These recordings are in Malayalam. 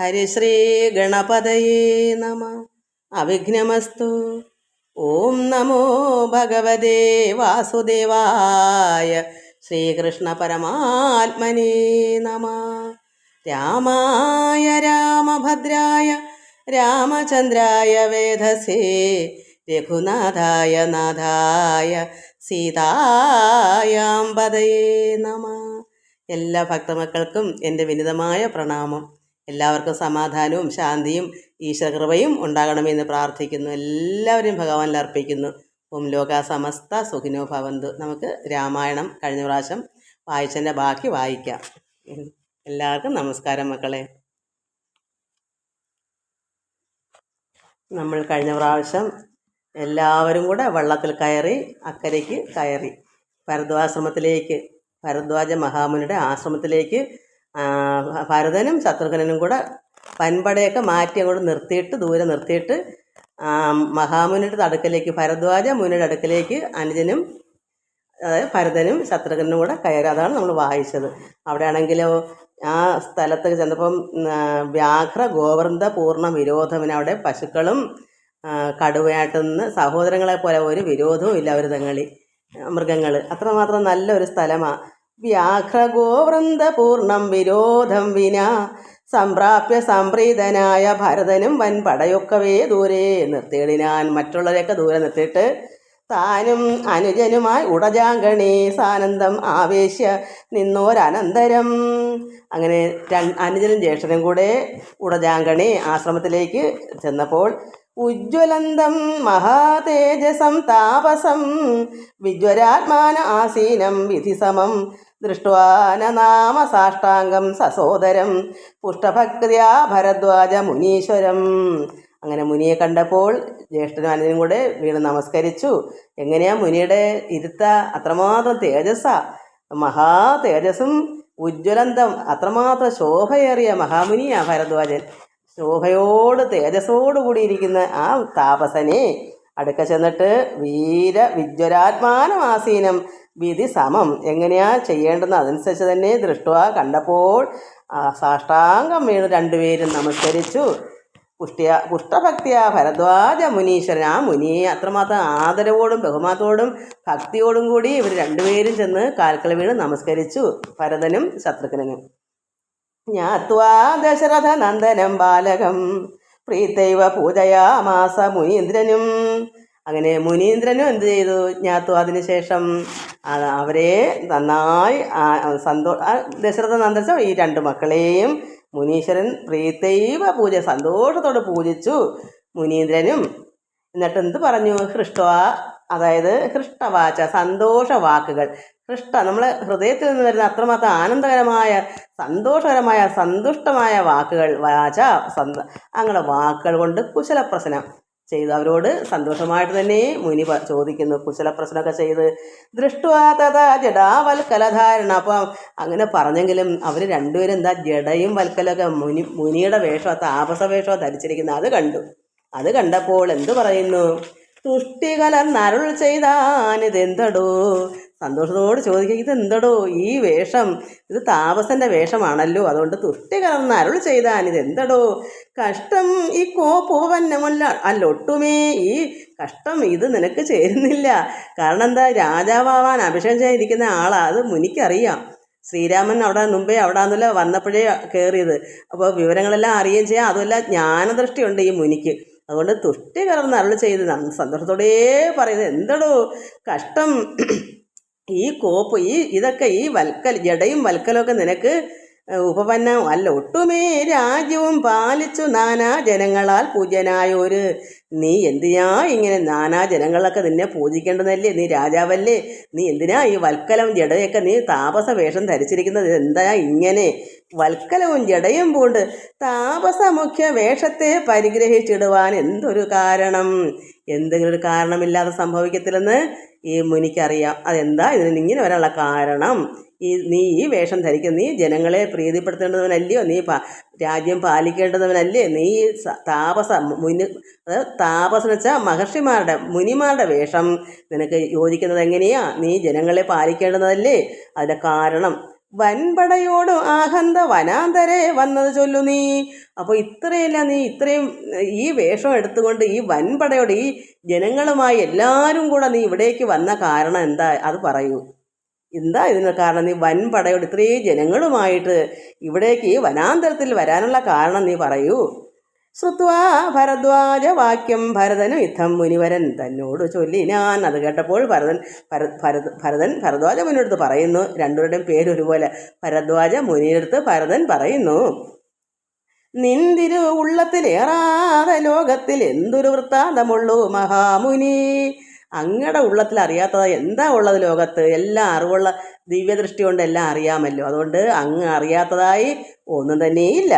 ഹരിശ്രീ ഗണപതയേ നമ അവിഘ്നമസ്തു ഓം നമോ ഭഗവതേ വാസുദേവായ ശ്രീകൃഷ്ണ പരമാത്മനേ നമ രാമായ രാമഭദ്രായ രാമചന്ദ്രായ വേദസേ രഘുനാഥായ നാഥായ സീതായാംബതയേ നമ എല്ലാ ഭക്തമക്കൾക്കും എന്റെ വിനിതമായ പ്രണാമം. എല്ലാവർക്കും സമാധാനവും ശാന്തിയും ഈശ്വരകൃപയും ഉണ്ടാകണമെന്ന് പ്രാർത്ഥിക്കുന്നു. എല്ലാവരെയും ഭഗവാനിൽ അർപ്പിക്കുന്നു. ഓം ലോക സമസ്ത സുഖിനോ ഭവന്തു. നമുക്ക് രാമായണം കഴിഞ്ഞ പ്രാവശ്യം വായിച്ചതിന്റെ ബാക്കി വായിക്കാം. എല്ലാവർക്കും നമസ്കാരം മക്കളെ. നമ്മൾ കഴിഞ്ഞ പ്രാവശ്യം എല്ലാവരും കൂടെ വള്ളത്തിൽ കയറി അക്കരയ്ക്ക് കയറി ഭരദ്വാശ്രമത്തിലേക്ക് ഭരദ്വാജ മഹാമുനിയുടെ ആശ്രമത്തിലേക്ക് ഭരതനും ശത്രുഘ്നനും കൂടെ പൻപടയൊക്കെ മാറ്റി അങ്ങോട്ട് നിർത്തിയിട്ട് ദൂരെ നിർത്തിയിട്ട് മഹാമുനിയുടെ അടുക്കലേക്ക് ഭരദ്വാജ മുനിയുടെ അടുക്കലേക്ക് അനുജനും അതായത് ഭരതനും ശത്രുഘ്നും കൂടെ കയറി. അതാണ് നമ്മൾ വായിച്ചത്. അവിടെ ആണെങ്കിലോ ആ സ്ഥലത്ത് ചെന്നപ്പം വ്യാഘ്ര ഗോവൃന്ദ പൂർണ വിരോധമിന് അവിടെ പശുക്കളും കടുവയാട്ടുന്ന സഹോദരങ്ങളെ പോലെ ഒരു വിരോധവും ഇല്ല ഒരു തങ്ങളി മൃഗങ്ങൾ അത്രമാത്രം നല്ലൊരു സ്ഥലമാണ് വ്യാഘ്ര ഗോവൃന്ദ പൂർണം വിരോധം വിന. സംപ്രാപ്യ സംപ്രീതനായ ഭരതനും വൻ പടയൊക്കവേ ദൂരെ നിർത്തിയിടിനാൻ മറ്റുള്ളവരെയൊക്കെ ദൂരെ നിർത്തിയിട്ട് താനും അനുജനുമായി ഉടജാങ്കണി സാനന്ദം ആവേശ്യ നിന്നോരനന്തരം. അങ്ങനെ അനുജനും ജ്യേഷ്ഠനും കൂടെ ഉടജാങ്കണി ആശ്രമത്തിലേക്ക് ചെന്നപ്പോൾ ഉജ്ജ്വലന്തം മഹാതേജസം താപസം വിജ്വരാത്മാന ആസീനം വിധിസമം ദൃഷ്ട്വാന നാമ സാഷ്ടാംഗം സസോദരം പുഷ്ടഭക്തിയാ ഭരദ്വാജ മുനീശ്വരം. അങ്ങനെ മുനിയെ കണ്ടപ്പോൾ ജ്യേഷ്ഠനും അനുജനും കൂടെ വീണ് നമസ്കരിച്ചു. എങ്ങനെയാ മുനിയുടെ ഇരുത്ത? അത്രമാത്രം തേജസ്സാ. മഹാ തേജസ്സും ഉജ്ജ്വലന്തം. അത്രമാത്രം ശോഭയേറിയ മഹാമുനിയാ ഭരദ്വാജൻ. ശോഭയോട് തേജസ്സോട് കൂടിയിരിക്കുന്ന ആ താപസനെ അടുക്ക ചെന്നിട്ട് വീര വിജ്വരാത്മാനമാസീനം വിധി സമം. എങ്ങനെയാ ചെയ്യേണ്ടതെന്ന് അതനുസരിച്ച് തന്നെ ദൃഷ്ടുവ കണ്ടപ്പോൾ സാഷ്ടാംഗം വീണ് രണ്ടുപേരും നമസ്കരിച്ചു. പുഷ്ടിയ പുഷ്ടഭക്തിയ ഭരദ്വാജ മുനീശ്വരൻ. ആ മുനിയെ അത്രമാത്രം ആദരവോടും ബഹുമാനത്തോടും ഭക്തിയോടും കൂടി ഇവർ രണ്ടുപേരും ചെന്ന് കാൽക്കൽ വീണ് നമസ്കരിച്ചു. ഭരതനും ശത്രുഘ്നനും. ജ്ഞാത്വാ ദശരഥ നന്ദനം ബാലകം. പ്രീതൈവ പൂജയാമാസ മുനീന്ദ്രനും. അങ്ങനെ മുനീന്ദ്രനും എന്ത് ചെയ്തു? ഞാത്തു അതിനുശേഷം ശേഷം അവരെ നന്നായി സന്തോ ദശരഥ നന്ദനം ഈ രണ്ട് മക്കളെയും മുനീശ്വരൻ പ്രീതൈവ പൂജ സന്തോഷത്തോടെ പൂജിച്ചു മുനീന്ദ്രനും. എന്നിട്ട് എന്ത് പറഞ്ഞു? ഹൃഷ്ട അതായത് ഹൃഷ്ടവാച സന്തോഷ വാക്കുകൾ. ഹൃഷ്ട നമ്മളെ ഹൃദയത്തിൽ നിന്ന് വരുന്ന അത്രമാത്രം ആനന്ദകരമായ സന്തോഷകരമായ സന്തുഷ്ടമായ വാക്കുകൾ വാച സന്ത അങ്ങനെ വാക്കുകൾ കൊണ്ട് കുശലപ്രസനം ചെയ്തു. അവരോട് സന്തോഷമായിട്ട് തന്നെ മുനി ചോദിക്കുന്നു കുശലപ്രശ്നമൊക്കെ ചെയ്ത്. ദൃഷ്ടുവാ തഥാ ജഡാവൽക്കലധാരണ അപ്പം അങ്ങനെ പറഞ്ഞെങ്കിലും അവർ രണ്ടുപേരും എന്താ ജഡയും വൽക്കലൊക്കെ മുനി മുനിയുടെ വേഷമോ താപസ വേഷമോ ധരിച്ചിരിക്കുന്നത് അത് കണ്ടു. അത് കണ്ടപ്പോൾ എന്തു പറയുന്നു? തുഷ്ടികലർന്നരുൾ ചെയ്താനിതെന്തടോ? സന്തോഷത്തോട് ചോദിക്കുക ഇതെന്തടോ ഈ വേഷം? ഇത് താപസന്റെ വേഷമാണല്ലോ. അതുകൊണ്ട് തുഷ്ടി കലർന്ന് അരുൾ ചെയ്താൻ ഇതെന്തടോ? കഷ്ടം ഈ കോപ്പുപന്നമല്ല അല്ലൊട്ടുമേ ഈ കഷ്ടം ഇത് നിനക്ക് ചേരുന്നില്ല. കാരണം എന്താ? രാജാവാൻ അഭിഷേകം ചെയ്തിരിക്കുന്ന ആളാ. അത് മുനിക്കറിയാം. ശ്രീരാമൻ അവിടെ മുമ്പേ അവിടെ നിന്നല്ല വന്നപ്പോഴേ കയറിയത് അപ്പോൾ വിവരങ്ങളെല്ലാം അറിയുകയും ചെയ്യാം. അതുമല്ല ജ്ഞാനദൃഷ്ടിയുണ്ട് ഈ മുനിക്ക്. അതുകൊണ്ട് തുഷ്ടി കലർന്ന് അരുൾ ചെയ്ത് സന്തോഷത്തോടേ പറയുന്നത് എന്തടോ? കഷ്ടം ഈ കോപ്പ് ഈ ഇതൊക്കെ ഈ വൽക്കൽ ജടയും വൽക്കലൊക്കെ നിനക്ക് ഉപപന്നം അല്ല. ഒട്ടുമേ രാജ്യവും പാലിച്ചു നാനാ ജനങ്ങളാൽ പൂജ്യനായോര് നീ എന്തിനാ ഇങ്ങനെ നാനാ ജനങ്ങളൊക്കെ നിന്നെ പൂജിക്കേണ്ടതല്ലേ? നീ രാജാവല്ലേ? നീ എന്തിനാ ഈ വൽക്കലവും ജടയൊക്കെ നീ താപസ വേഷം ധരിച്ചിരിക്കുന്നത്? എന്താ ഇങ്ങനെ? വൽക്കലവും ജടയും പൂണ്ട് താപസ മുഖ്യ വേഷത്തെ പരിഗ്രഹിച്ചിടുവാൻ എന്തൊരു കാരണം? എന്തെങ്കിലും ഒരു കാരണമില്ലാതെ സംഭവിക്കത്തില്ലെന്ന് ഈ മുനിക്കറിയാം. അതെന്താ? ഇതിന് ഇങ്ങനെ വരാനുള്ള കാരണം. ഈ നീ ഈ വേഷം ധരിക്കുന്ന നീ ജനങ്ങളെ പ്രീതിപ്പെടുത്തേണ്ടവനല്ലയോ? നീ രാജ്യം പാലിക്കേണ്ടവനല്ലേ? നീ താപസ മുനി താപസം എന്ന് വെച്ചാൽ മഹർഷിമാരുടെ മുനിമാരുടെ വേഷം നിനക്ക് യോജിക്കുന്നത് എങ്ങനെയാ? നീ ജനങ്ങളെ പാലിക്കേണ്ടതല്ലേ? അതിന്റെ കാരണം വൻപടയോട് ആഹന്ത വനാന്തരെ വന്നത് ചൊല്ലു നീ. അപ്പോൾ ഇത്രയല്ല നീ ഇത്രയും ഈ വേഷം എടുത്തുകൊണ്ട് ഈ വൻപടയോട് ഈ ജനങ്ങളുമായി എല്ലാവരും കൂടെ നീ ഇവിടേക്ക് വന്ന കാരണം എന്താ? അത് പറയൂ. എന്താ ഇതിന് കാരണം? നീ വൻപടയോട് ഇത്രയും ജനങ്ങളുമായിട്ട് ഇവിടേക്ക് ഈ വനാന്തരത്തിൽ വരാനുള്ള കാരണം നീ പറയൂ. ശ്രുത്വാ ഭരദ്വാജ വാക്യം ഭരതനും യുദ്ധം മുനിവരൻ തന്നോട് ചൊല്ലി ഞാൻ അത് കേട്ടപ്പോൾ ഭരതൻ ഭര ഭരത് ഭരതൻ ഭരദ്വാജ മുനിയെടുത്ത് പറയുന്നു. രണ്ടുപേരുടെയും പേര് ഒരുപോലെ. ഭരദ്വാജ മുനിയെടുത്ത് ഭരതൻ പറയുന്നു നിന്തിരു ഉള്ളത്തിലേറാതെ ലോകത്തിൽ എന്തൊരു വൃത്താന്തമുള്ളൂ മഹാമുനി. അങ്ങയുടെ ഉള്ളത്തിൽ അറിയാത്തത് എന്താ ഉള്ളത് ലോകത്ത്? എല്ലാം അറിവുള്ള ദിവ്യദൃഷ്ടി കൊണ്ട് എല്ലാം അറിയാമല്ലോ. അതുകൊണ്ട് അങ്ങ് അറിയാത്തതായി ഒന്നും തന്നെയില്ല.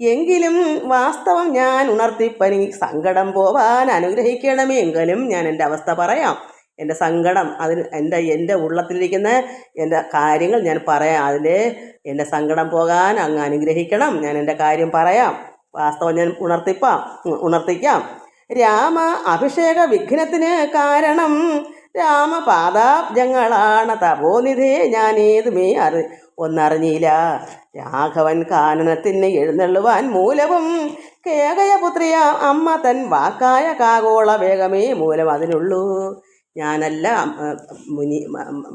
എങ്കിലും വാസ്തവം ഞാൻ ഉണർത്തിപ്പനി. സങ്കടം പോവാൻ അനുഗ്രഹിക്കണമെങ്കിലും ഞാൻ എന്റെ അവസ്ഥ പറയാം. എന്റെ സങ്കടം അതിന് എന്റെ എന്റെ ഉള്ളത്തിലിരിക്കുന്ന എന്റെ കാര്യങ്ങൾ ഞാൻ പറയാം. അതിൽ എന്റെ സങ്കടം പോകാൻ അങ്ങ് അനുഗ്രഹിക്കണം. ഞാൻ എന്റെ കാര്യം പറയാം. വാസ്തവം ഞാൻ ഉണർത്തിപ്പാം ഉണർത്തിക്കാം. രാമ അഭിഷേക വിഘ്നത്തിന് കാരണം രാമപാദാബ്ജങ്ങളാണ് തപോനിധേ ഞാൻ ഏതുമേ അറി. ഒന്നറിഞ്ഞില്ല. രാഘവൻ കാനനത്തിന് എഴുന്നള്ളുവാൻ മൂലവും കേകയപുത്രിയ അമ്മ തൻ വാക്കായ കാകോള വേഗമേ മൂലം അതിനുള്ളൂ. ഞാനല്ല മുനി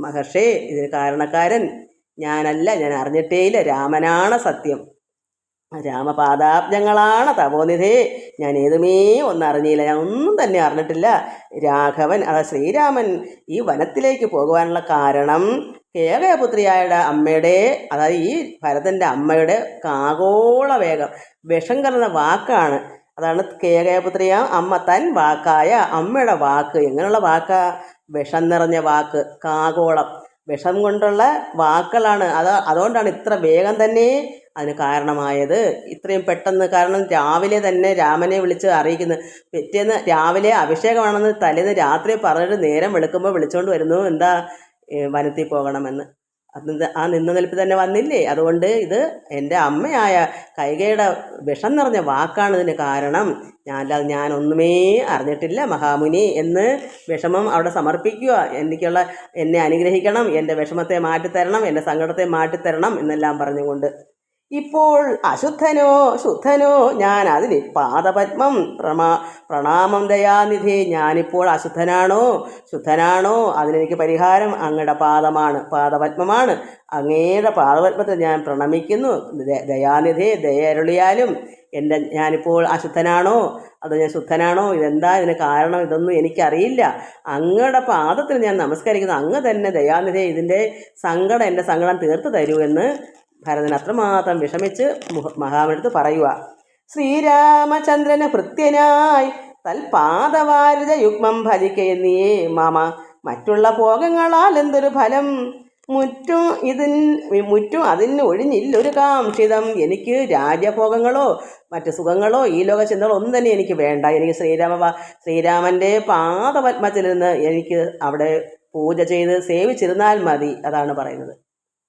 മഹർഷേ ഇതിന് കാരണക്കാരൻ. ഞാനല്ല ഞാൻ അറിഞ്ഞിട്ടേയില്ല. രാമനാണ് സത്യം. രാമപാദാബ്ജങ്ങളാണ് തപോനിധേ. ഞാൻ ഏതുമേ ഒന്നും അറിഞ്ഞില്ല. ഞാൻ ഒന്നും തന്നെ അറിഞ്ഞിട്ടില്ല. രാഘവൻ അതായത് ശ്രീരാമൻ ഈ വനത്തിലേക്ക് പോകുവാനുള്ള കാരണം കേകയപുത്രിയായുടെ അമ്മയുടെ അതായത് ഈ ഭരതന്റെ അമ്മയുടെ കാഗോള വേഗം വിഷം കലർന്ന വാക്കാണ്. അതാണ് കേകയപുത്രിയ അമ്മ തൻ വാക്കായ അമ്മയുടെ വാക്ക്. എങ്ങനെയുള്ള വാക്കാ? വിഷം നിറഞ്ഞ വാക്ക് കാഗോളം വിഷം കൊണ്ടുള്ള വാക്കുകളാണ്. അത് അതുകൊണ്ടാണ് ഇത്ര വേഗം തന്നെ അതിന് കാരണമായത്. ഇത്രയും പെട്ടെന്ന് കാരണം രാവിലെ തന്നെ രാമനെ വിളിച്ച് അറിയിക്കുന്നു. പിറ്റേന്ന് രാവിലെ അഭിഷേകമാണെന്ന് തലേന്ന് രാത്രി പറഞ്ഞിട്ട് നേരം വെളുക്കുമ്പോൾ വിളിച്ചുകൊണ്ട് വരുന്നു. എന്താ വനത്തിൽ പോകണമെന്ന്. അത് ആ നിന്ന നിൽപ്പ് തന്നെ വന്നില്ലേ? അതുകൊണ്ട് ഇത് എന്റെ അമ്മയായ കൈകയുടെ വിഷം നിറഞ്ഞ വാക്കാണ് ഇതിന് കാരണം. ഞാൻ അല്ലാതെ ഞാനൊന്നുമേ അറിഞ്ഞിട്ടില്ല മഹാമുനി എന്ന് വിഷമം അവിടെ സമർപ്പിക്കുക. എനിക്കുള്ള എന്നെ അനുഗ്രഹിക്കണം എന്റെ വിഷമത്തെ മാറ്റിത്തരണം എന്റെ സങ്കടത്തെ മാറ്റിത്തരണം എന്നെല്ലാം പറഞ്ഞുകൊണ്ട്. ഇപ്പോൾ അശുദ്ധനോ ശുദ്ധനോ ഞാൻ അതിന് പാദപത്മം പ്രമാ പ്രണാമം ദയാനിധി ഞാനിപ്പോൾ അശുദ്ധനാണോ ശുദ്ധനാണോ അതിനെനിക്ക് പരിഹാരം അങ്ങയുടെ പാദമാണ് പാദപത്മമാണ്. അങ്ങയുടെ പാദപത്മത്തെ ഞാൻ പ്രണമിക്കുന്നു. ദയാനിധി ദയരുളിയാലും എന്റെ ഞാനിപ്പോൾ അശുദ്ധനാണോ അതോ ഞാൻ ശുദ്ധനാണോ ഇതെന്താ ഇതിന് കാരണം ഇതൊന്നും എനിക്കറിയില്ല. അങ്ങയുടെ പാദത്തിൽ ഞാൻ നമസ്കരിക്കുന്നു. അങ്ങ് തന്നെ ദയാനിധി ഇതിന്റെ സങ്കടം എന്റെ സങ്കടം തീർത്ത് തരൂ എന്ന് ഭരതൻ അത്രമാത്രം വിഷമിച്ച് മഹാമനടുത്ത് പറയുക ശ്രീരാമചന്ദ്രന് ഭൃത്യനായി തൽപാദവാരിത യുഗ്മം ഭജിക്കുന്നേ മാമ. മറ്റുള്ള ഭോഗങ്ങളാൽ എന്തൊരു ഫലം? മുറ്റും ഇതിൻ മുറ്റും അതിന് ഒഴിഞ്ഞില്ലൊരു കാംക്ഷിതം. എനിക്ക് രാജ്യഭോഗങ്ങളോ മറ്റ് സുഖങ്ങളോ ഈ ലോക ചിന്തകളോ ഒന്നും തന്നെ എനിക്ക് വേണ്ട. എനിക്ക് ശ്രീരാമ ശ്രീരാമന്റെ പാദപത്മത്തിൽ നിന്ന് എനിക്ക് അവിടെ പൂജ ചെയ്ത് സേവിച്ചിരുന്നാൽ മതി അതാണ് പറയുന്നത്.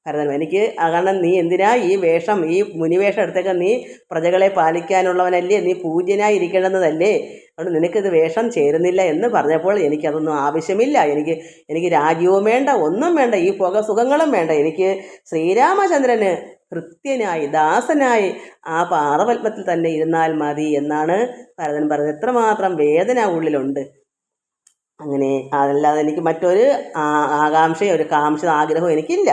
ഭരതൻ എനിക്ക് കാരണം നീ എന്തിനാ ഈ വേഷം ഈ മുനിവേഷം എടുത്തേക്ക്? നീ പ്രജകളെ പാലിക്കാനുള്ളവനല്ലേ? നീ പൂജ്യനായി ഇരിക്കേണ്ടുന്നതല്ലേ അതുകൊണ്ട് നിനക്കിത് വേഷം ചേരുന്നില്ല എന്ന് പറഞ്ഞപ്പോൾ എനിക്കതൊന്നും ആവശ്യമില്ല. എനിക്ക് എനിക്ക് രാജ്യവും വേണ്ട ഒന്നും വേണ്ട ഈ പുക സുഖങ്ങളും വേണ്ട. എനിക്ക് ശ്രീരാമചന്ദ്രന് കൃത്യനായി ദാസനായി ആ പാറപത്മത്തിൽ തന്നെ ഇരുന്നാൽ മതി എന്നാണ് ഭരതൻ പറഞ്ഞത്. എത്രമാത്രം വേദന ഉള്ളിലുണ്ട്. അങ്ങനെ അതല്ലാതെ എനിക്ക് മറ്റൊരു ആകാംക്ഷയോ ഒരു കാംക്ഷ ആഗ്രഹവും എനിക്കില്ല.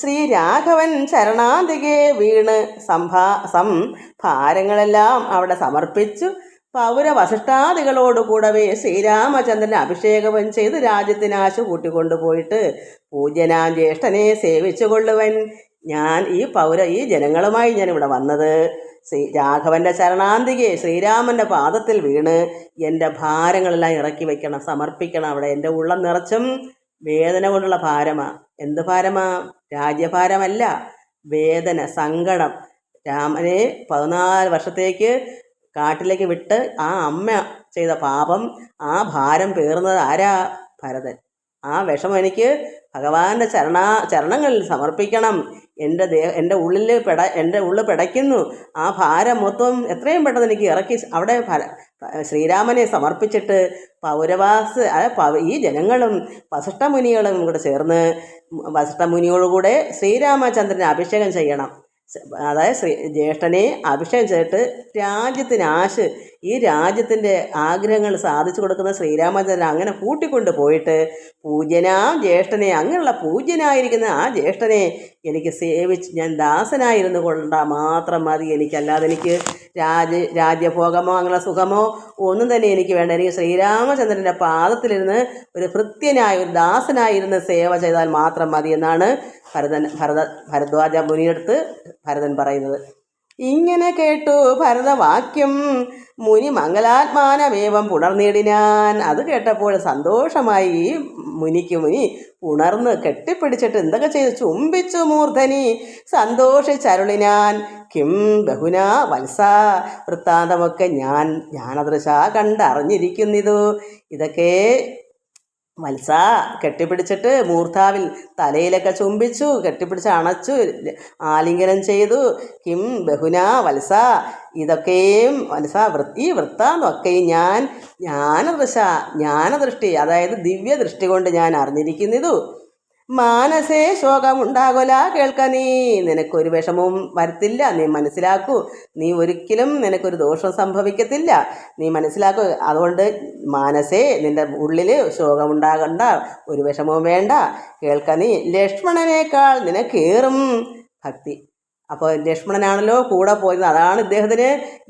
ശ്രീ രാഘവൻ ശരണാന്തികെ വീണ് സംഭാ സം ഭാരങ്ങളെല്ലാം അവിടെ സമർപ്പിച്ചു. പൗര വസിഷ്ഠാദികളോടുകൂടവേ ശ്രീരാമചന്ദ്രൻ അഭിഷേകവും ചെയ്ത് രാജ്യത്തിനാശ കൂട്ടിക്കൊണ്ടുപോയിട്ട് പൂജ്യനാം ജ്യേഷ്ഠനെ സേവിച്ചു കൊള്ളുവൻ. ഞാൻ ഈ പൗര ഈ ജനങ്ങളുമായി ഞാൻ ഇവിടെ വന്നത്. ശ്രീ രാഘവന്റെ ശരണാന്തികെ ശ്രീരാമന്റെ പാദത്തിൽ വീണ് എന്റെ ഭാരങ്ങളെല്ലാം ഇറക്കി വയ്ക്കണം സമർപ്പിക്കണം അവിടെ എന്റെ ഉള്ളം നിറച്ചും വേദന കൊണ്ടുള്ള ഭാരമാ. എന്ത് ഭാരമാ? രാജ്യഭാരമല്ല വേദന സങ്കടം. രാമനെ പതിനാല് വർഷത്തേക്ക് കാട്ടിലേക്ക് വിട്ട് ആ അമ്മ ചെയ്ത പാപം ആ ഭാരം പേർന്നത് ആരാ? ഭരതൻ. ആ വിഷമം എനിക്ക് ഭഗവാന്റെ ചരണ ചരണങ്ങളിൽ സമർപ്പിക്കണം. എന്റെ ദേഹ എന്റെ ഉള്ളിൽ പെട എന്റെ ഉള്ളിൽ പിടയ്ക്കുന്നു. ആ ഭാരം മൊത്തം എത്രയും പെട്ടെന്ന് എനിക്ക് ഇറക്കി അവിടെ ശ്രീരാമനെ സമർപ്പിച്ചിട്ട് പൗരവാസ് ഈ ജനങ്ങളും വസിഷ്ഠമുനികളും കൂടെ ചേർന്ന് വസിഷ്ഠമുനിയോടുകൂടെ ശ്രീരാമചന്ദ്രനെ അഭിഷേകം ചെയ്യണം. അതായത് ശ്രീ ജ്യേഷ്ഠനെ അഭിഷേകം ചെയ്തിട്ട് രാജ്യത്തിന് ആശ് ഈ രാജ്യത്തിന്റെ ആഗ്രഹങ്ങൾ സാധിച്ചു കൊടുക്കുന്ന ശ്രീരാമചന്ദ്രൻ അങ്ങനെ കൂട്ടിക്കൊണ്ട് പോയിട്ട് പൂജ്യനാ ജ്യേഷ്ഠനെ അങ്ങനെയുള്ള പൂജ്യനായിരിക്കുന്ന ആ ജ്യേഷ്ഠനെ എനിക്ക് സേവിച്ച് ഞാൻ ദാസനായിരുന്നു കൊണ്ട മാത്രം മതി. എനിക്കല്ലാതെ എനിക്ക് രാജ രാജ്യഭോഗമോ അങ്ങനെ സുഖമോ ഒന്നും തന്നെ എനിക്ക് വേണ്ട. എനിക്ക് ശ്രീരാമചന്ദ്രന്റെ പാദത്തിലിരുന്ന് ഒരു ഭൃത്യനായ ഒരു ദാസനായിരുന്ന് സേവ ചെയ്താൽ മാത്രം മതി എന്നാണ് ഭരതൻ ഭരത ഭരദ്വാജ മുനിയെടുത്ത് ഭരതൻ പറയുന്നത്. ഇങ്ങനെ കേട്ടു ഭരതവാക്യം. മുനി മംഗലാത്മാനമേവം പുണർനീടിനാൻ അത് കേട്ടപ്പോൾ സന്തോഷമായി മുനിക്ക് മുനി ഉണർന്ന് കെട്ടിപ്പിടിച്ചിട്ട് എന്തൊക്കെ ചെയ്തു? ചുംബിച്ചു മൂർധനി സന്തോഷിച്ചരുളിനാൻ കിം ബഹുന വത്സ വൃത്താന്തമൊക്കെ ഞാൻ ജ്ഞാനദൃശ കണ്ടറിഞ്ഞിരിക്കുന്നിതു. ഇതൊക്കെ വത്സ കെട്ടിപ്പിടിച്ചിട്ട് മൂർധാവിൽ തലയിലൊക്കെ ചുംബിച്ചു കെട്ടിപ്പിടിച്ച് അണച്ചു ആലിംഗനം ചെയ്തു. കിം ബഹുന വത്സ ഇതൊക്കെയും വത്സ ഈ വൃത്താന്നൊക്കെയും ഞാൻ ജ്ഞാനദൃശ ജ്ഞാനദൃഷ്ടി അതായത് ദിവ്യദൃഷ്ടി കൊണ്ട് ഞാൻ അറിഞ്ഞിരിക്കുന്നിതു. മാനസേ ശോകമുണ്ടാകുല കേൾക്ക നീ. നിനക്കൊരു വിഷമവും വരത്തില്ല. നീ മനസ്സിലാക്കൂ. നീ ഒരിക്കലും നിനക്കൊരു ദോഷം സംഭവിക്കത്തില്ല. നീ മനസ്സിലാക്കൂ. അതുകൊണ്ട് മാനസേ നിന്റെ ഉള്ളിൽ ശോകമുണ്ടാകണ്ട. ഒരു വിഷമവും വേണ്ട. കേൾക്ക നീ. ലക്ഷ്മണനേക്കാൾ നിനക്കേറും ഭക്തി. അപ്പോൾ ലക്ഷ്മണനാണല്ലോ കൂടെ പോയത് അതാണ് ഇദ്ദേഹത്തിന്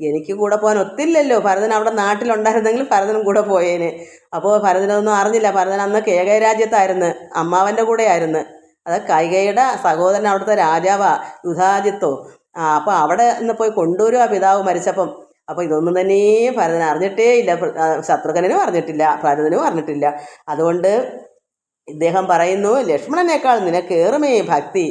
എനിക്ക് കൂടെ പോകാൻ ഒത്തില്ലല്ലോ. ഭരതൻ അവിടെ നാട്ടിലുണ്ടായിരുന്നെങ്കിൽ ഭരതനും കൂടെ പോയേന്. അപ്പോൾ ഭരതനൊന്നും അറിഞ്ഞില്ല. ഭരതൻ അന്ന് കേകയ രാജ്യത്തായിരുന്നു അമ്മാവന്റെ കൂടെയായിരുന്നു. അത് കൈകയുടെ സഹോദരൻ അവിടുത്തെ രാജാവാ യുധാജിത്തോ. ആ അപ്പോൾ അവിടെ നിന്ന് പോയി കൊണ്ടുവരും ആ പിതാവ് മരിച്ചപ്പം. അപ്പോൾ ഇതൊന്നും തന്നെ ഭരതൻ അറിഞ്ഞിട്ടേ ഇല്ല. ശത്രുഘ്നനും അറിഞ്ഞിട്ടില്ല. ഭരതനും അറിഞ്ഞിട്ടില്ല. അതുകൊണ്ട് ഇദ്ദേഹം പറയുന്നു ലക്ഷ്മണനേക്കാൾ നിനക്കേറുമേ ഭക്തി.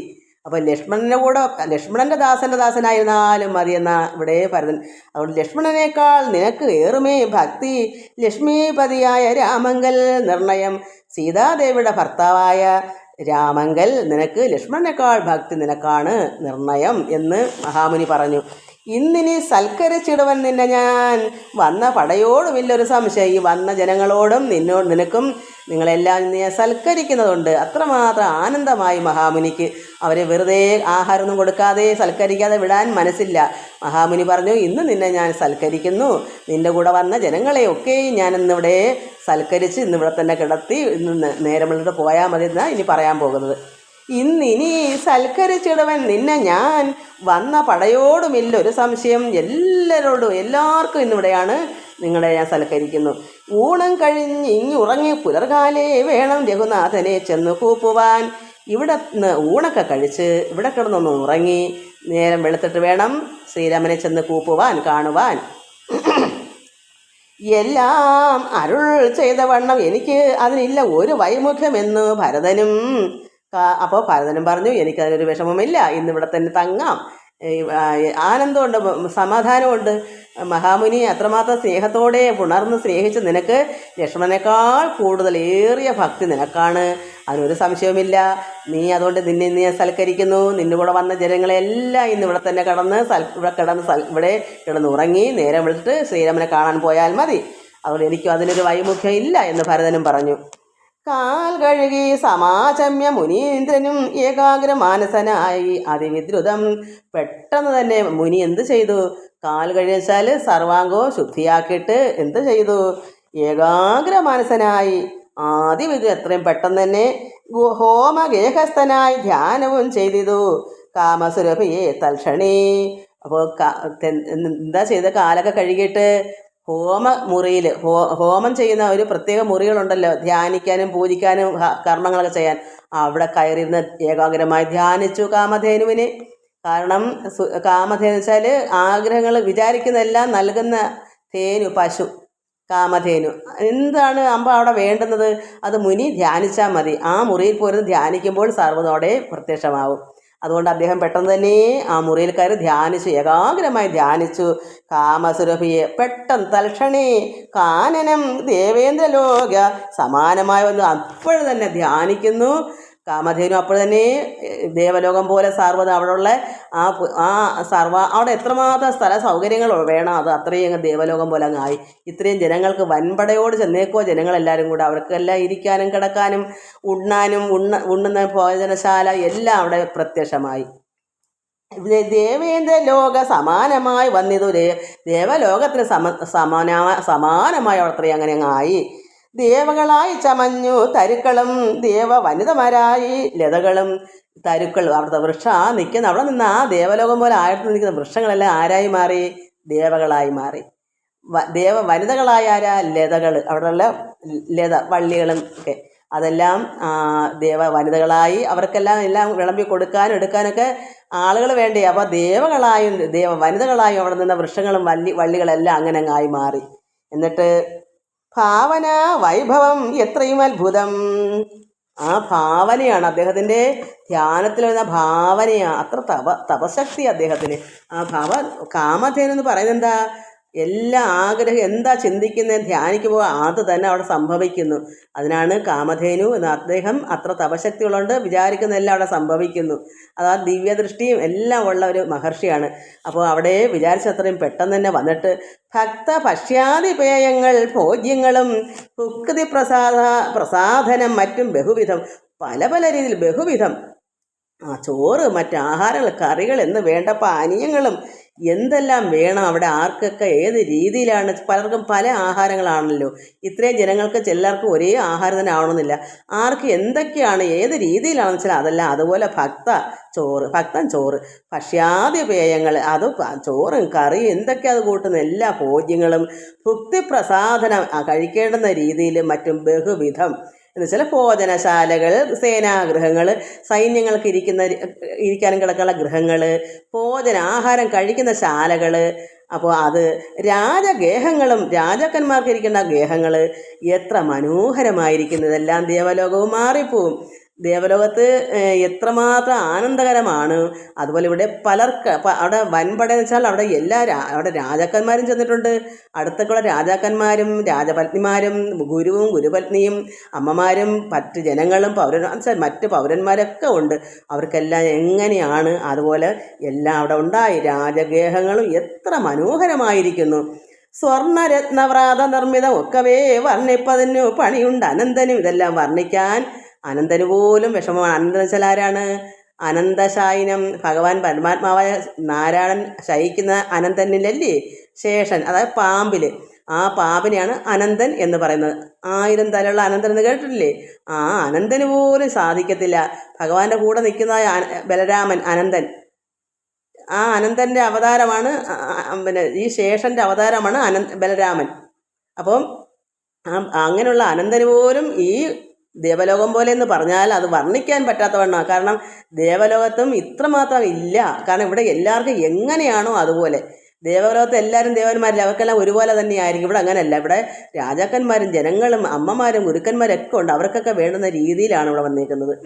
അപ്പോൾ ലക്ഷ്മണന്റെ കൂടെ ലക്ഷ്മണന്റെ ദാസന്റെ ദാസനായിരുന്നാലും മതിയെന്ന ഇവിടെ ഭരതൻ അതുകൊണ്ട് ലക്ഷ്മണനേക്കാൾ നിനക്ക് ഏറുമേ ഭക്തി. ലക്ഷ്മീപതിയായ രാമങ്കൽ നിർണയം. സീതാദേവിയുടെ ഭർത്താവായ രാമങ്കൽ നിനക്ക് ലക്ഷ്മണനേക്കാൾ ഭക്തി നിനക്കാണ് നിർണയം എന്ന് മഹാമുനി പറഞ്ഞു. ഇന്നിനി സൽക്കരിച്ചിടുവൻ നിന്നെ ഞാൻ. വന്ന പടയോടുമില്ലൊരു സംശയം. ഈ വന്ന ജനങ്ങളോടും നിന്നോട് നിനക്കും നിങ്ങളെല്ലാം നീ സൽക്കരിക്കുന്നതുണ്ട്. അത്രമാത്രം ആനന്ദമായി മഹാമുനിക്ക്. അവരെ വെറുതെ ആഹാരമൊന്നും കൊടുക്കാതെ സൽക്കരിക്കാതെ വിടാൻ മനസ്സില്ല. മഹാമുനി പറഞ്ഞു ഇന്ന് നിന്നെ ഞാൻ സൽക്കരിക്കുന്നു. നിന്റെ കൂടെ വന്ന ജനങ്ങളെയൊക്കെ ഞാൻ ഇന്നിവിടെ സൽക്കരിച്ച് ഇന്നിവിടെ തന്നെ കിടത്തി ഇന്ന് നേരം വിളിട്ട് പോയാൽ മതി എന്നാണ് ഇനി പറയാൻ പോകുന്നത്. ഇന്നിനി സൽക്കരിച്ചിടവൻ നിന്നെ ഞാൻ വന്ന പടയോടുമില്ല ഒരു സംശയം എല്ലാവരോടും എല്ലാവർക്കും ഇന്നിവിടെയാണ് നിങ്ങളെ ഞാൻ സൽക്കരിക്കുന്നു. ഊണം കഴിഞ്ഞ് ഇങ്ങി ഉറങ്ങി പുലർകാലേ വേണം രഘുനാഥനെ ചെന്ന് കൂപ്പുവാൻ. ഇവിടെ ഊണൊക്കെ കഴിച്ച് ഇവിടെ കിടന്നൊന്ന് ഉറങ്ങി നേരം വെളുത്തിട്ട് വേണം ശ്രീരാമനെ ചെന്ന് കൂപ്പുവാൻ കാണുവാൻ. എല്ലാം അരുൾ ചെയ്ത വണ്ണം എനിക്ക് അതിനില്ല ഒരു വൈമുഖ്യമെന്ന് ഭരതനും അപ്പോൾ ഭരതനും പറഞ്ഞു എനിക്കതിനൊരു വിഷമമില്ല ഇന്ന് ഇവിടെ തന്നെ തങ്ങാം. ആനന്ദമുണ്ട് സമാധാനമുണ്ട്. മഹാമുനി അത്രമാത്രം സ്നേഹത്തോടെ പുണർന്ന് സ്നേഹിച്ച് നിനക്ക് ലക്ഷ്മണനേക്കാൾ കൂടുതൽ ഏറിയ ഭക്തി നിനക്കാണ്. അതിനൊരു സംശയവുമില്ല. നീ അതുകൊണ്ട് നിന്നെ നീ സൽക്കരിക്കുന്നു. നിന്റെ കൂടെ വന്ന ജനങ്ങളെല്ലാം ഇന്ന് ഇവിടെ തന്നെ കിടന്ന് സൽ ഇവിടെ കിടന്ന് സൽ ഇവിടെ കിടന്ന് ഉറങ്ങി നേരം വിളിച്ചിട്ട് ശ്രീരാമനെ കാണാൻ പോയാൽ മതി. അതുകൊണ്ട് എനിക്കും അതിനൊരു വൈമുഖ്യം ഇല്ല എന്ന് ഭരതനും പറഞ്ഞു. കാൽ കഴുകി സമാചമ്യ മുനീന്ദ്രനും ഏകാഗ്ര മാനസനായി അതിവിദ്രുതം. പെട്ടെന്ന് തന്നെ മുനി എന്ത് ചെയ്തു? കാൽ കഴിച്ചാൽ സർവാംഗവും ശുദ്ധിയാക്കിയിട്ട് എന്ത് ചെയ്തു? ഏകാഗ്ര മാനസനായി ആദ്യം ഇത് എത്രയും പെട്ടെന്ന് തന്നെ ഹോമഗേഹസ്ഥനായി ധ്യാനവും ചെയ്തിതു. കാമസുരഭിയെ തൽക്ഷണേ. അപ്പോൾ എന്താ ചെയ്ത? കാലൊക്കെ കഴുകിയിട്ട് ഹോമ മുറിയിൽ ഹോ ഹോമം ചെയ്യുന്ന ഒരു പ്രത്യേക മുറികളുണ്ടല്ലോ. ധ്യാനിക്കാനും പൂജിക്കാനും കർമ്മങ്ങളൊക്കെ ചെയ്യാൻ. അവിടെ കയറിയിരുന്ന് ഏകാഗ്രമായി ധ്യാനിച്ചു കാമധേനുവിന്. കാരണം കാമധേനു വെച്ചാൽ ആഗ്രഹങ്ങൾ വിചാരിക്കുന്നതെല്ലാം നൽകുന്ന തേനു പശു കാമധേനു. എന്താണ് അമ്പ അവിടെ വേണ്ടുന്നത്? അത് മുനി ധ്യാനിച്ചാൽ മതി. ആ മുറിയിൽ പോയിരുന്ന് ധ്യാനിക്കുമ്പോൾ സർവതോടെ പ്രത്യക്ഷമാവും. അതുകൊണ്ട് അദ്ദേഹം പെട്ടെന്ന് തന്നെ ആ മുറിയിൽ കയറി ധ്യാനിച്ചു ഏകാഗ്രമായി ധ്യാനിച്ചു. കാമസുരഭിയെ പെട്ടെന്ന് തൽക്ഷണേ കാനനം ദേവേന്ദ്രലോക സമാനമായ ഒന്ന് അപ്പോഴും തന്നെ ധ്യാനിക്കുന്നു. കാമധേനു അപ്പോൾ തന്നെ ദേവലോകം പോലെ സർവത അവിടെയുള്ള ആ ആ സർവ അവിടെ എത്രമാത്രം സ്ഥല സൗകര്യങ്ങൾ വേണം അത് അത്രയും അങ്ങ് ദേവലോകം പോലെ അങ്ങ് ആയി. ഇത്രയും ജനങ്ങൾക്ക് വൻപടയോട് ചെന്നേക്കോ ജനങ്ങളെല്ലാവരും കൂടെ അവർക്കെല്ലാം ഇരിക്കാനും കിടക്കാനും ഉണ്ണാനും ഉണ്ണ ഉണ്ണുന്ന ഭോജനശാല എല്ലാം അവിടെ പ്രത്യക്ഷമായി. ദേവേന്ദ്ര ലോക സമാനമായി വന്നിതു ദേവലോകത്തിന് സമ സമാന സമാനമായി അവിടെ അത്രയും അങ്ങനെ അങ്ങ് ആയി. ദേവകളായി ചമഞ്ഞു തരുക്കളും ദേവ വനിതമാരായി ലതകളും തരുക്കൾ. അവിടുത്തെ വൃക്ഷ ആ നിൽക്കുന്ന അവിടെ നിന്ന് ആ ദേവലോകം പോലെ ആയിട്ട് നിൽക്കുന്ന വൃക്ഷങ്ങളെല്ലാം ആരായി മാറി? ദേവകളായി മാറി. ദേവ വനിതകളായ ആരാ? ലതകൾ അവിടെയുള്ള ലത വള്ളികളും ഒക്കെ. അതെല്ലാം ദേവ വനിതകളായി അവർക്കെല്ലാം എല്ലാം വിളമ്പി കൊടുക്കാനും എടുക്കാനൊക്കെ ആളുകൾ വേണ്ടേ. അപ്പോൾ ദേവകളായും ദേവ വനിതകളായും അവിടെ നിന്ന വൃക്ഷങ്ങളും വള്ളി വള്ളികളെല്ലാം അങ്ങനെ അങ്ങായി മാറി. എന്നിട്ട് ഭാവന വൈഭവം എത്രയും അത്ഭുതം. ആ ഭാവനയാണ് അദ്ദേഹത്തിന്റെ ധ്യാനത്തിൽ വരുന്ന ഭാവനയാണ് അത്ര തപ തപശക്തി അദ്ദേഹത്തിന്. ആ ഭാവ കാമധേനു എന്ന് പറയുന്നത് എന്താ? എല്ലാ ആഗ്രഹം എന്താ ചിന്തിക്കുന്നത് ധ്യാനിക്കുമ്പോൾ അത് തന്നെ അവിടെ സംഭവിക്കുന്നു. അതിനാണ് കാമധേനു എന്ന അദ്ദേഹം അത്ര തപശക്തി ഉള്ളതുകൊണ്ട് വിചാരിക്കുന്നതെല്ലാം അവിടെ സംഭവിക്കുന്നു. അത് ആ ദിവ്യദൃഷ്ടിയും എല്ലാം ഉള്ള ഒരു മഹർഷിയാണ്. അപ്പോൾ അവിടെ വിചാരിച്ചത്രയും പെട്ടെന്ന് തന്നെ വന്നിട്ട് ഭക്ത ഭക്ഷ്യാതിപേയങ്ങൾ ഭോജ്യങ്ങളും ഭുക്തി പ്രസാദ പ്രസാധനം മറ്റും ബഹുവിധം പല പല രീതിയിൽ ബഹുവിധം. ആ ചോറ് മറ്റ് ആഹാരങ്ങൾ കറികൾ എന്ന് വേണ്ട പാനീയങ്ങളും എന്തെല്ലാം വേണം? അവിടെ ആർക്കൊക്കെ ഏത് രീതിയിലാണ്? പലർക്കും പല ആഹാരങ്ങളാണല്ലോ. ഇത്രയും ജനങ്ങൾക്ക് ചിലർക്കും ഒരേ ആഹാരം തന്നെ ആവണമെന്നില്ല. ആർക്ക് എന്തൊക്കെയാണ് ഏത് രീതിയിലാണെന്ന് വെച്ചാൽ അതല്ല അതുപോലെ ഭക്ത ചോറ് ഭക്തൻ ചോറ് ഭക്ഷ്യാദിപേയങ്ങൾ അത് ചോറും കറിയും എന്തൊക്കെ അത് കൂട്ടുന്ന എല്ലാ ഭോജ്യങ്ങളും ഭുക്തിപ്രസാദനം കഴിക്കേണ്ടുന്ന രീതിയിൽ മറ്റും ബഹുവിധം എന്ന് വെച്ചാൽ ഭോജനശാലകൾ സേനാഗൃഹങ്ങൾ സൈന്യങ്ങൾക്ക് ഇരിക്കുന്ന ഇരിക്കാനും കിടക്കാനുള്ള ഗൃഹങ്ങൾ ഭോജന ആഹാരം കഴിക്കുന്ന ശാലകൾ അപ്പോൾ അത് രാജഗേഹങ്ങളും രാജാക്കന്മാർക്ക് ഇരിക്കുന്ന ഗേഹങ്ങൾ എത്ര മനോഹരമായിരിക്കുന്നതെല്ലാം ദേവലോകവും മാറിപ്പോവും. ദേവലോകത്ത് എത്രമാത്രം ആനന്ദകരമാണ്. അതുപോലെ ഇവിടെ പലർക്ക് അവിടെ വൻപട എന്ന് വെച്ചാൽ അവിടെ എല്ലാ അവിടെ രാജാക്കന്മാരും ചെന്നിട്ടുണ്ട്. അടുത്തൊക്കെയുള്ള രാജാക്കന്മാരും രാജപത്നിമാരും ഗുരുവും ഗുരുപത്നിയും അമ്മമാരും മറ്റ് ജനങ്ങളും വെച്ചാൽ മറ്റ് പൗരന്മാരൊക്കെ ഉണ്ട്. അവർക്കെല്ലാം എങ്ങനെയാണ് അതുപോലെ എല്ലാം അവിടെ ഉണ്ടായി? രാജഗേഹങ്ങളും എത്ര മനോഹരമായിരിക്കുന്നു. സ്വർണരത്നവ്രാത നിർമ്മിതം ഒക്കവേ വർണിപ്പതിനു പണിയുണ്ട്. അനന്തനും ഇതെല്ലാം വർണിക്കാൻ അനന്തന് പോലും വിഷമമാണ്. അനന്തൻ വെച്ചാൽ ആരാണ്? അനന്തശായിനം. ഭഗവാൻ പരമാത്മാവായ നാരായണൻ ശയിക്കുന്ന അനന്തനിലല്ലേ? ശേഷൻ അതായത് പാമ്പിൽ ആ പാമ്പിനെയാണ് അനന്തൻ എന്ന് പറയുന്നത്. ആയിരം തലയുള്ള അനന്തൻ എന്ന് കേട്ടിട്ടില്ലേ? ആ അനന്തന് പോലും സാധിക്കത്തില്ല. ഭഗവാന്റെ കൂടെ നിൽക്കുന്ന ബലരാമൻ അനന്തൻ. ആ അനന്തന്റെ അവതാരമാണ് പിന്നെ ഈ ശേഷന്റെ അവതാരമാണ് അനന്ത ബലരാമൻ. അപ്പം അങ്ങനെയുള്ള അനന്തന് പോലും ഈ ദേവലോകം പോലെ എന്ന് പറഞ്ഞാൽ അത് വർണിക്കാൻ പറ്റാത്തവണ്ണമാണ് കാരണം ദേവലോകത്തും ഇത്രമാത്രം ഇല്ല. കാരണം ഇവിടെ എല്ലാവർക്കും എങ്ങനെയാണോ അതുപോലെ. ദേവലോകത്ത് എല്ലാവരും ദേവന്മാരില്ല. അവർക്കെല്ലാം ഒരുപോലെ തന്നെയായിരിക്കും. ഇവിടെ അങ്ങനെയല്ല. ഇവിടെ രാജാക്കന്മാരും ജനങ്ങളും അമ്മമാരും ഗുരുക്കന്മാരും ഒക്കെ ഉണ്ട്. അവർക്കൊക്കെ വേണ്ടുന്ന രീതിയിലാണ് ഇവിടെ വന്നിരിക്കുന്നത്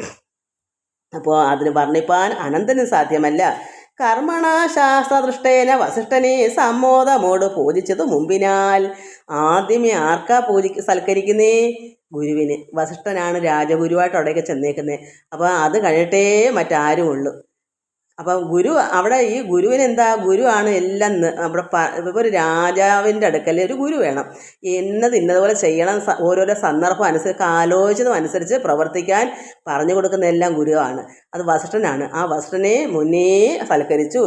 അപ്പോൾ അതിന് വർണിപ്പാൻ അനന്തനും സാധ്യമല്ല. കർമ്മണ ശാസ്ത്രദൃഷ്ടേന വസിഷ്ഠനെ സമ്മോദമോട് പൂജിച്ചത് മുമ്പിനാൽ. ആദ്യമേ ആർക്കാ പൂജി സൽക്കരിക്കുന്നേ? ഗുരുവിന്. വസിഷ്ഠനാണ് രാജഗുരുവായിട്ട് അവിടേക്ക് ചെന്നേക്കുന്നത് അപ്പോൾ അത് കഴിഞ്ഞിട്ടേ മറ്റാരും ഉള്ളൂ അപ്പം ഗുരു അവിടെ ഈ ഗുരുവിന് എന്താ ഗുരുവാണ് എല്ലാം നമ്മുടെ ഇപ്പോൾ ഒരു രാജാവിന്റെ അടുക്കൽ ഒരു ഗുരു വേണം. എന്നത് ഇന്നതുപോലെ ചെയ്യണം ഓരോരോ സന്ദർഭം അനുസരിച്ച് കാലോചിതം അനുസരിച്ച് പ്രവർത്തിക്കാൻ പറഞ്ഞു കൊടുക്കുന്ന എല്ലാം ഗുരുവാണ് അത് വസിഷ്ഠനാണ്. ആ വസിഷ്ഠനെ മുന്നേ സൽക്കരിച്ചു.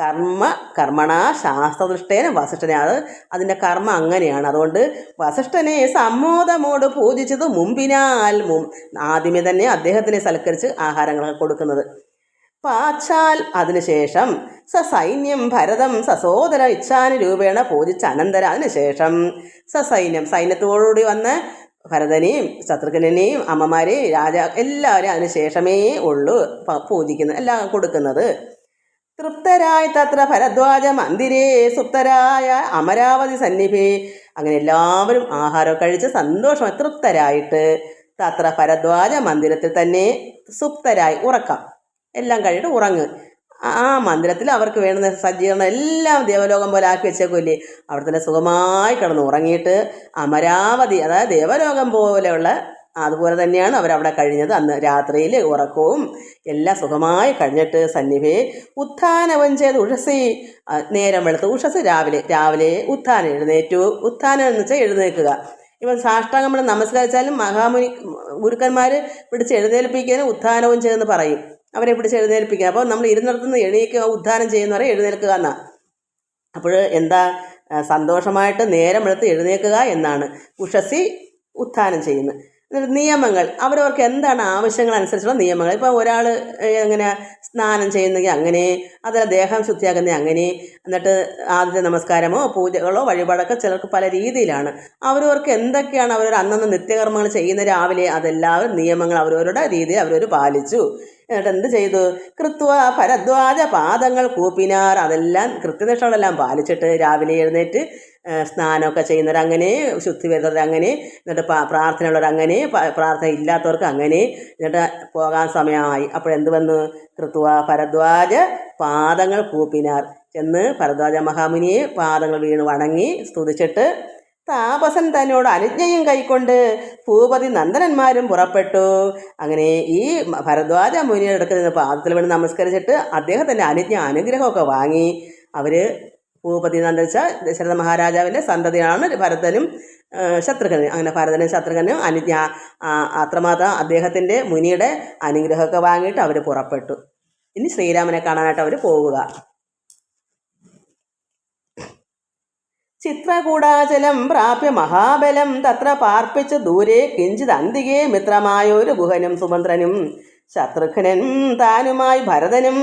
കർമ്മ കർമ്മണ ശാസ്ത്രദൃഷ്ടേന വസിഷ്ഠനെ. അത് അതിന്റെ കർമ്മ അങ്ങനെയാണ്. അതുകൊണ്ട് വസിഷ്ഠനെ സമ്മോദമോട് പൂജിച്ചത് മുമ്പിനാൽ മും ആദ്യമേ തന്നെ അദ്ദേഹത്തിനെ സൽക്കരിച്ച് ആഹാരങ്ങളൊക്കെ കൊടുക്കുന്നത്. പാച്ചാൽ. അതിനുശേഷം സസൈന്യം ഭരതം സസോദര ഇച്ഛാനുരൂപേണ പൂജിച്ച അനന്തര. അതിനുശേഷം സസൈന്യം സൈന്യത്തോടുകൂടി വന്ന് ഭരതനെയും ശത്രുഘ്നെയും അമ്മമാരെയും രാജ എല്ലാവരെയും അതിനുശേഷമേ ഉള്ളൂ പൂജിക്കുന്നത് എല്ലാം കൊടുക്കുന്നത്. തൃപ്തരായ തത്ര ഭരദ്വാജ മന്ദിരേ സുപ്തരായ അമരാവതി സന്നിധി. അങ്ങനെ എല്ലാവരും ആഹാരം കഴിച്ച് സന്തോഷമായി തൃപ്തരായിട്ട് തത്ര ഭരദ്വാജ മന്ദിരത്തിൽ തന്നെ സുപ്തരായി ഉറക്കാം. എല്ലാം കഴിഞ്ഞിട്ട് ഉറങ്ങ്. ആ മന്ദിരത്തിൽ അവർക്ക് വേണ്ടുന്ന സജ്ജീകരണം എല്ലാം ദേവലോകം പോലെ ആക്കി വെച്ചേക്കൂല്ലേ അവിടെ തന്നെ സുഖമായി കിടന്ന് ഉറങ്ങിയിട്ട് അമരാവതി അതായത് ദേവലോകം പോലെയുള്ള അതുപോലെ തന്നെയാണ് അവരവിടെ കഴിഞ്ഞത്. അന്ന് രാത്രിയിൽ ഉറക്കവും എല്ലാം സുഖമായി കഴിഞ്ഞിട്ട് സന്നിഭയെ ഉത്ഥാനവും ചെയ്ത് ഉഷസി നേരം വെളുത്ത് ഉഷസ് രാവിലെ രാവിലെ ഉത്ഥാനം എഴുന്നേറ്റു. ഉത്ഥാനം എന്ന് വെച്ചാൽ എഴുന്നേൽക്കുക. ഇപ്പം സാഷ്ടാംഗം നമ്മൾ നമസ്കരിച്ചാലും മഹാമുനി ഗുരുക്കന്മാർ പിടിച്ച് എഴുന്നേൽപ്പിക്കാനും ഉത്ഥാനവും ചെയ്തെന്ന് പറയും. അവരെ പിടിച്ച് എഴുന്നേൽപ്പിക്കുക. അപ്പോൾ നമ്മൾ ഇരുന്നിടത്തുനിന്ന് എണീക്കുക ഉത്ഥാനം ചെയ്യുന്നവരെ എഴുന്നേൽക്കുക എന്നാണ് അപ്പോൾ എന്താ സന്തോഷമായിട്ട് നേരം എടുത്ത് എഴുന്നേൽക്കുക എന്നാണ് ഉഷസി ഉത്ഥാനം ചെയ്യുന്നത്. എന്നിട്ട് നിയമങ്ങൾ അവരവർക്ക് എന്താണ് ആവശ്യങ്ങൾ അനുസരിച്ചുള്ള നിയമങ്ങൾ? ഇപ്പോൾ ഒരാൾ എങ്ങനെ സ്നാനം ചെയ്യുന്നെങ്കിൽ അങ്ങനെ അതല്ല ദേഹം ശുദ്ധിയാക്കുന്ന അങ്ങനെ എന്നിട്ട് ആദ്യത്തെ നമസ്കാരമോ പൂജകളോ വഴിപാടൊക്കെ ചിലർക്ക് പല രീതിയിലാണ്. അവരവർക്ക് എന്തൊക്കെയാണ് അവരവർ അന്നന്ന് നിത്യകർമ്മങ്ങൾ ചെയ്യുന്ന രാവിലെ? അതെല്ലാവരും നിയമങ്ങൾ അവരവരുടെ രീതിയിൽ അവരവർ പാലിച്ചു. എന്നിട്ട് എന്ത് ചെയ്തു? കൃത്വ ഭരദ്വാജ പാദങ്ങൾ കൂപ്പിനാർ. അതെല്ലാം കൃത്യനിഷ്ഠകളെല്ലാം പാലിച്ചിട്ട് രാവിലെ എഴുന്നേറ്റ് സ്നാനമൊക്കെ ചെയ്യുന്നവർ അങ്ങനെ ശുദ്ധി വരുന്നവർ അങ്ങനെ എന്നിട്ട് പ്രാർത്ഥന പ്രാർത്ഥനയുള്ളവർ അങ്ങനെ പ്രാർത്ഥന ഇല്ലാത്തവർക്ക് അങ്ങനെ എന്നിട്ട് പോകാൻ സമയമായി. അപ്പോഴെന്ത് വന്നു? കൃത്വ ഭരദ്വാജ പാദങ്ങൾ കൂപ്പിനാർ. എന്ന് ഭരദ്വാജ മഹാമുനിയെ പാദങ്ങൾ വീണ് വണങ്ങി സ്തുതിച്ചിട്ട് താപസൻ തന്നോട് അനുജ്ഞയും കൈക്കൊണ്ട് ഭൂപതി നന്ദനന്മാരും പുറപ്പെട്ടു. അങ്ങനെ ഈ ഭരദ്വാജ മുനിയുടെ അടുക്കൽ നിന്ന് പാദത്തിൽ വീണ് നമസ്കരിച്ചിട്ട് അദ്ദേഹത്തിന്റെ അനുജ്ഞ അനുഗ്രഹമൊക്കെ വാങ്ങി. അവർ ഭൂപതി നന്ദൻ വെച്ചാൽ ദശരഥ മഹാരാജാവിന്റെ സന്തതിയാണ് ഭരതനും ശത്രുഘ്നും അങ്ങനെ ഭരതനും ശത്രുഘ്നും അനുജ്ഞ അത്രമാത്രം അദ്ദേഹത്തിന്റെ മുനിയുടെ അനുഗ്രഹമൊക്കെ വാങ്ങിയിട്ട് അവർ പുറപ്പെട്ടു. ഇനി ശ്രീരാമനെ കാണാനായിട്ട് അവർ പോവുക. ചിത്രകൂടാചലം പ്രാപ്യ മഹാബലം തത്ര പാർപ്പിച്ച് ദൂരെ കിഞ്ചിത് അന്തികേ മിത്രമായൊരു ഗുഹനും സുമന്ത്രനും. ശത്രുഘ്നൻ താനുമായി ഭരതനും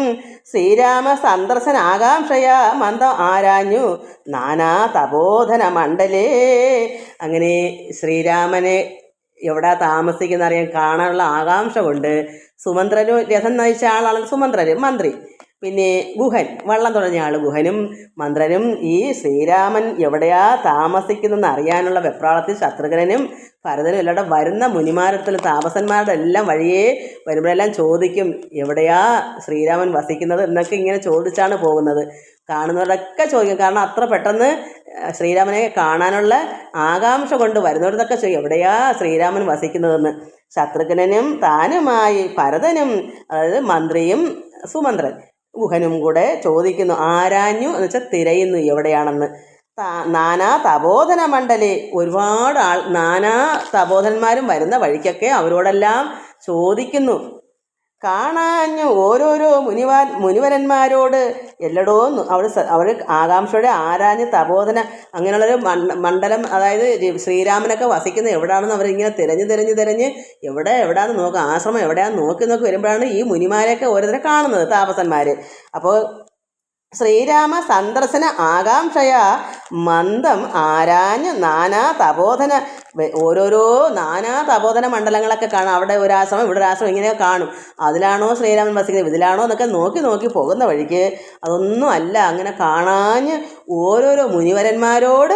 ശ്രീരാമ സന്ദർശനാകാംക്ഷയ മന്ദ ആരാഞ്ഞു. നാനാ തപോധന മണ്ഡലേ. അങ്ങനെ ശ്രീരാമനെ എവിടെ താമസിക്കുന്ന അറിയാൻ കാണാനുള്ള ആകാംക്ഷ കൊണ്ട് സുമന്ത്രനും രഥം നയിച്ച ആളാണ് സുമന്ത്രന് മന്ത്രി. പിന്നെ ഗുഹൻ വള്ളം തുടങ്ങിയ ആൾ ഗുഹനും മന്ത്രനും ഈ ശ്രീരാമൻ എവിടെയാ താമസിക്കുന്നതെന്ന് അറിയാനുള്ള വെപ്രാളത്തിൽ ശത്രുഘ്നനും ഭരതനും എല്ലാവരുടെ വരുന്ന മുനിമാരത്തിൽ താമസന്മാരുടെ എല്ലാം വഴിയേ വരുമ്പോഴെല്ലാം ചോദിക്കും എവിടെയാ ശ്രീരാമൻ വസിക്കുന്നത്? എന്നൊക്കെ ഇങ്ങനെ ചോദിച്ചാണ് പോകുന്നത്. കാണുന്നവരൊക്കെ ചോദിക്കും കാരണം അത്ര പെട്ടെന്ന് ശ്രീരാമനെ കാണാനുള്ള ആകാംക്ഷ കൊണ്ട് വരുന്നവരതൊക്കെ ചോദിക്കും എവിടെയാ ശ്രീരാമൻ വസിക്കുന്നതെന്ന്? ശത്രുഘ്നനും താനുമായി ഭരതനും അതായത് മന്ത്രിയും സുമന്ത്രൻ ഗുഹനും കൂടെ ചോദിക്കുന്നു ആരാഞ്ഞു? എന്ന് വെച്ചാൽ തിരയുന്നു എവിടെയാണെന്ന്. നാനാ തപോധന മണ്ഡലേ ഒരുപാട് ആൾ നാനാ തപോധന്മാരും വരുന്ന വഴിക്കൊക്കെ അവരോടെല്ലാം ചോദിക്കുന്നു. കാണാഞ്ഞു ഓരോരോ മുനിവാൻ മുനിവരന്മാരോട് എല്ലടോ അവർ അവർ ആകാംക്ഷയുടെ ആരാഞ്ഞ് തപോധന അങ്ങനെയുള്ളൊരു മണ്ഡലം അതായത് ശ്രീരാമനൊക്കെ വസിക്കുന്നത് എവിടെയാണെന്ന് അവരിങ്ങനെ തിരഞ്ഞ് തിരഞ്ഞ് തിരഞ്ഞ് എവിടെ എവിടെയാണെന്ന് നോക്കുക ആശ്രമം എവിടെയാണെന്ന് നോക്കി നോക്കി വരുമ്പോഴാണ് ഈ മുനിമാരെയൊക്കെ ഓരോരുത്തരെ കാണുന്നത് താപസന്മാർ അപ്പോൾ ശ്രീരാമ സന്ദർശന ആകാംക്ഷയ മന്ദം ആരാഞ്ഞ് നാനാ തപോധന ഓരോരോ നാനാ തപോധന മണ്ഡലങ്ങളൊക്കെ കാണും. അവിടെ ഒരു ആശ്രമം ഇവിടെ ഒരു ആശ്രമം കാണും. അതിലാണോ ശ്രീരാമൻ വസിക്കുന്നത്? ഇതിലാണോ എന്നൊക്കെ നോക്കി നോക്കി പോകുന്ന വഴിക്ക് അതൊന്നും അല്ല. അങ്ങനെ കാണാഞ്ഞ് ഓരോരോ മുനിവരന്മാരോട്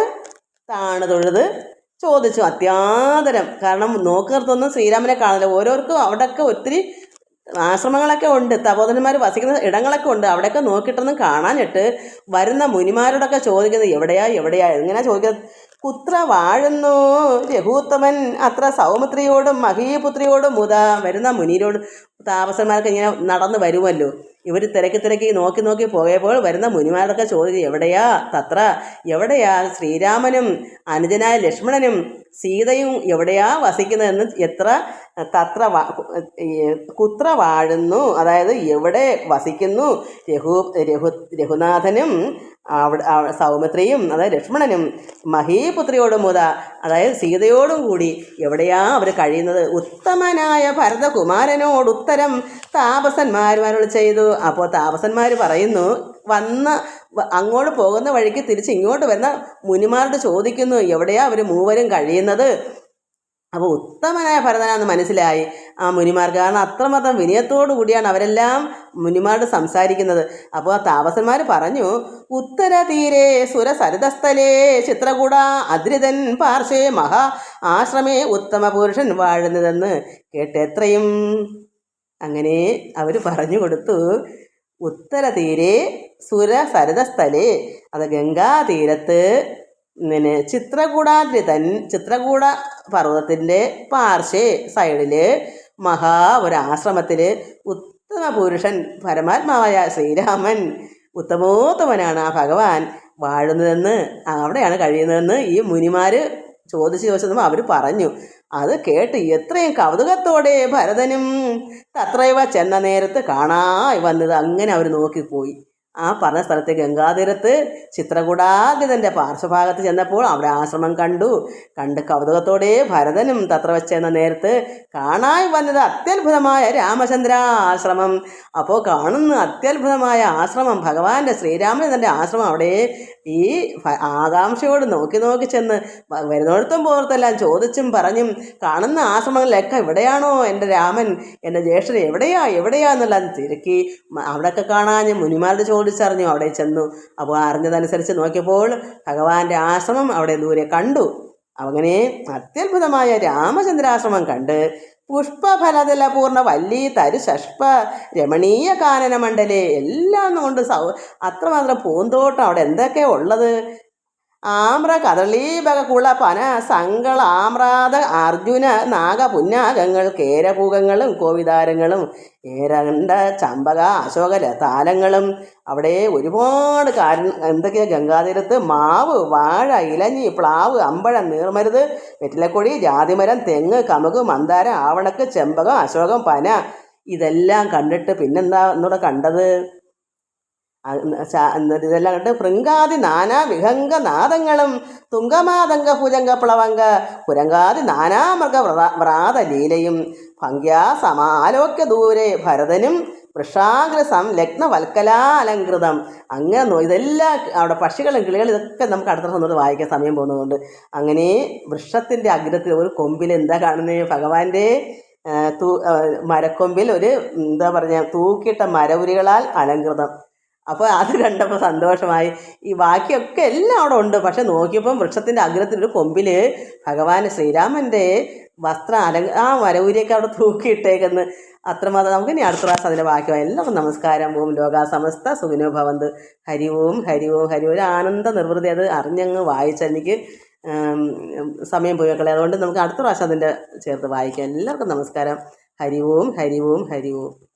താണ് തൊഴുത് ചോദിച്ചു. അത്യാദരം. കാരണം നോക്കുന്നിടത്തൊന്നും ശ്രീരാമനെ കാണില്ല ഓരോർക്കും അവിടെയൊക്കെ ഒത്തിരി ആശ്രമങ്ങളൊക്കെ ഉണ്ട് തപോധനന്മാർ വസിക്കുന്ന ഇടങ്ങളൊക്കെ ഉണ്ട്. അവിടെയൊക്കെ നോക്കിയിട്ടൊന്നും കാണാനിട്ട് വരുന്ന മുനിമാരോടൊക്കെ ചോദിക്കുന്നത് എവിടെയാ എവിടെയാ? എങ്ങനെ ചോദിക്കുന്നത് കുത്ര വാഴുന്നു രഘൂത്തമൻ അത്ര സൗമിത്രിയോടും മഹീപുത്രിയോടും മുത വരുന്ന മുനിരോട് താപസന്മാർക്ക് ഇങ്ങനെ നടന്നു വരുമല്ലോ. ഇവർ തിരക്കി തിരക്കി നോക്കി നോക്കി പോയപ്പോൾ വരുന്ന മുനിമാരൊക്കെ ചോദിച്ചു എവിടെയാ? തത്ര എവിടെയാ? ശ്രീരാമനും അനുജനായ ലക്ഷ്മണനും സീതയും എവിടെയാ വസിക്കുന്നതെന്ന് എത്ര തത്ര കുത്ര വാഴുന്നു അതായത് എവിടെ വസിക്കുന്നു? രഘു രഘു രഘുനാഥനും അവിടെ സൗമിത്രിയും അതായത് ലക്ഷ്മണനും മഹീപുത്രിയോടും മുത അതായത് സീതയോടും കൂടി എവിടെയാ അവർ കഴിയുന്നത്? ഉത്തമനായ ഭരതകുമാരനോടുത്തരം താപസന്മാരുമാരോട് ചെയ്തു. അപ്പോൾ താപസന്മാർ പറയുന്നു വന്ന അങ്ങോട്ട് പോകുന്ന വഴിക്ക് തിരിച്ച് ഇങ്ങോട്ട് വന്ന മുനിമാരോട് ചോദിക്കുന്നു എവിടെയാ അവർ മൂവരും കഴിയുന്നത്? അപ്പോൾ ഉത്തമനായ ഭരതനാന്ന് മനസ്സിലായി. ആ മുനിമാർക്ക് കാരണം അത്രമാത്രം വിനയത്തോടു കൂടിയാണ് അവരെല്ലാം മുനിമാരോട് സംസാരിക്കുന്നത്. അപ്പോൾ ആ താപസന്മാർ പറഞ്ഞു ഉത്തരതീരേ സുരസരിതസ്ഥലേ ചിത്രകൂട അദ്രിതൻ പാർശ്വേ മഹാ ആശ്രമേ ഉത്തമ പുരുഷൻ വാഴുന്നതെന്ന് കേട്ടെത്രയും അങ്ങനെ അവർ പറഞ്ഞു കൊടുത്തു. ഉത്തര തീരെ സുര സരിതസ്ഥലേ അത് ഗംഗാതീരത്ത് പിന്നെ ചിത്രകൂടാതിരി തൻ ചിത്രകൂട പർവതത്തിന്റെ പാർശ്വേ സൈഡിൽ മഹാ ഒരു ആശ്രമത്തിൽ ഉത്തമ പുരുഷൻ പരമാത്മാവായ ശ്രീരാമൻ ഉത്തമോത്തമനാണ് ആ ഭഗവാൻ വാഴുന്നതെന്ന് അവിടെയാണ് കഴിയുന്നതെന്ന് ഈ മുനിമാർ ചോദിച്ചു ചോദിച്ചതും അവർ പറഞ്ഞു. അത് കേട്ട് എത്രയും കൗതുകത്തോടെ ഭരതനും തത്രയവ ചെന്ന നേരത്ത് കാണായി വന്നത്. അങ്ങനെ അവർ നോക്കിപ്പോയി. ആ പറഞ്ഞ സ്ഥലത്ത് ഗംഗാതീരത്ത് ചിത്രകൂടാതിതന്റെ പാർശ്വഭാഗത്ത് ചെന്നപ്പോൾ അവിടെ ആശ്രമം കണ്ടു. കണ്ട് കൗതുകത്തോടെ ഭരതനും തത്ര വെച്ചെന്ന നേരത്ത് കാണായി വന്നത് അത്യത്ഭുതമായ രാമചന്ദ്ര ആശ്രമം അപ്പോൾ കാണുന്ന അത്യത്ഭുതമായ ആശ്രമം ഭഗവാന്റെ ശ്രീരാമചന്ദ്രന്റെ ആശ്രമം അവിടെ ഈ ആകാംക്ഷയോട് നോക്കി നോക്കി ചെന്ന് വരുന്നോടത്തും പോർത്തെല്ലാം ചോദിച്ചും പറഞ്ഞും കാണുന്ന ആശ്രമങ്ങളിലൊക്കെ എവിടെയാണോ എന്റെ രാമൻ എന്റെ ജ്യേഷ്ഠൻ എവിടെയാ എവിടെയാ എന്നെല്ലാം തിരക്കി അവിടെയൊക്കെ കാണാൻ മുനിമാരോട് ചോദിച്ചറിഞ്ഞു. അവിടെ ചെന്നു. അപ്പോൾ അറിഞ്ഞതനുസരിച്ച് നോക്കിയപ്പോൾ ഭഗവാന്റെ ആശ്രമം അവിടെ ദൂരെ കണ്ടു. അങ്ങനെ അത്യത്ഭുതമായ രാമചന്ദ്രാശ്രമം കണ്ട് പുഷ്പഫലതല പൂർണ വല്ലി തരു ഷഷ്പ രമണീയ കാനന മണ്ഡലേ എല്ലാം കൊണ്ട് സൗ അത്രമാത്രം പൂന്തോട്ടം അവിടെ എന്തൊക്കെയാ ഉള്ളത്? ആമ്ര കദളീപകുള പന സങ്കൾ ആമ്രാത അർജുന നാഗ പുന്നാഗങ്ങൾ കേരപൂകങ്ങളും കോവിതാരങ്ങളും ഏരണ്ട ചമ്പക അശോക താലങ്ങളും. അവിടെ ഒരുപാട് കാരണം എന്തൊക്കെയാ ഗംഗാതീരത്ത്? മാവ് വാഴ ഇലഞ്ഞി പ്ലാവ് അമ്പഴം നീർമരുത് വെറ്റിലക്കൊടി ജാതിമരം തെങ്ങ് കമുക് മന്ദാര ആവണക്ക് ചെമ്പകം അശോകം പന. ഇതെല്ലാം കണ്ടിട്ട് പിന്നെന്താ എന്നൂടെ കണ്ടത്? ഇതെല്ലാം കണ്ട് ഭൃങ്കാതി നാനാ വിഹംഗ നാദങ്ങളും തുങ്കമാതങ്ക ഭുജംഗ പ്ലവങ്ക പുരങ്കാതി നാനാമൃഗ വ്രത- വ്രാതലീലയും ഭംഗ്യാ സമാലോക്യ ദൂരെ ഭരതനും വൃഷാഗ്ര സംലഗ്ന വൽക്കലാലങ്കൃതം അങ്ങനെ ഇതെല്ലാം അവിടെ പക്ഷികളും കിളികളും ഇതൊക്കെ നമുക്ക് അടുത്ത ഒന്നുകൂടെ വായിക്കാൻ സമയം പോകുന്നതുകൊണ്ട് അങ്ങനെ വൃക്ഷത്തിന്റെ അഗ്രത്തിൽ ഒരു കൊമ്പിൽ എന്താ കാണുന്നത് ഭഗവാന്റെ തൂ മരക്കൊമ്പിൽ ഒരു എന്താ പറഞ്ഞ തൂക്കിയിട്ട മരവുരികളാൽ അലങ്കൃതം അപ്പോൾ അത് കണ്ടപ്പോൾ സന്തോഷമായി. ഈ ബാക്കിയൊക്കെ എല്ലാം അവിടെ ഉണ്ട്. പക്ഷെ നോക്കിയപ്പം വൃക്ഷത്തിന്റെ അഗ്രത്തിലൊരു കൊമ്പിൽ ഭഗവാൻ ശ്രീരാമന്റെ വസ്ത്രം അല ആ വരവൂരിയൊക്കെ അവിടെ തൂക്കിയിട്ടേക്കെന്ന്. അത്രമാത്രം നമുക്ക് ഇനി അടുത്ത പ്രാവശ്യം അതിന്റെ ബാക്കി എല്ലാം നമസ്കാരം. ഓം ലോകാ സമസ്ത സുഖിനോ ഭവന്ത്. ഹരി ഓം ഹരി ഓം ഹരി ഒരു ആനന്ദ നിർവൃതി. അത് അറിഞ്ഞങ്ങ് വായിച്ചെനിക്ക് സമയം പോയി അതുകൊണ്ട് നമുക്ക് അടുത്ത പ്രാവശ്യം അതിന്റെ ചേർത്ത് വായിക്കാം. എല്ലാവർക്കും നമസ്കാരം. ഹരി ഓം ഹരി ഓം ഹരി ഓം.